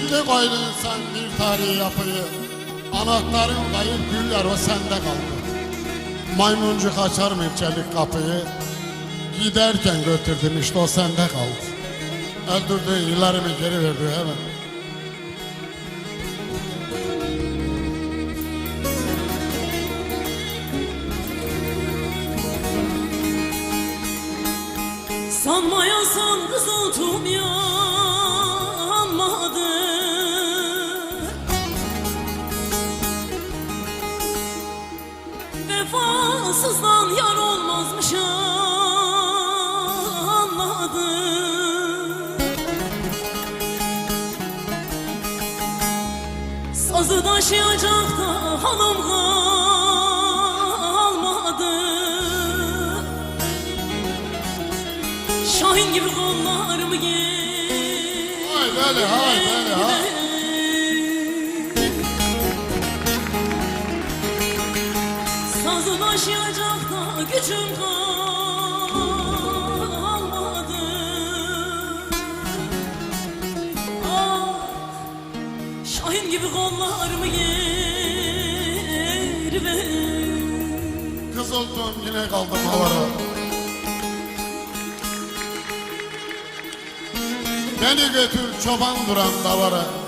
Gitti koydun sen bir tarihi yapıyı. Anahtarın kayıp güller o sende kaldı. Maymuncuk açar mı çelik kapıyı? Giderken götürdüm işte o sende kaldı. Öldürdüğün yıllarımı geri verdi hemen. Sanmayasan kızıltım yanmadı Vefasızdan yar olmazmış anladım. Sazı taşıyacak da hanım kalmadı Şahin gibi kollarımı gel Haydi hele haydi hele ha. Taşıyacak da gücüm kalmadı Ah Şahin gibi kollarımı geri ver Kızıltım yine kaldım havara. Beni götür çoban duran davara.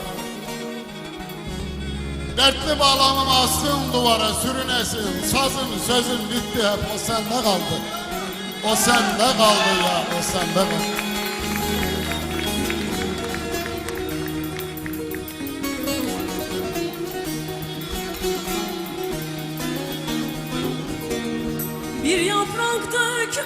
Dertli bağlamam astım duvara sürünesin. Sazın sözün bitti hep o sende kaldı. O sende kaldı ya o sende kaldı. Bir yaprak dök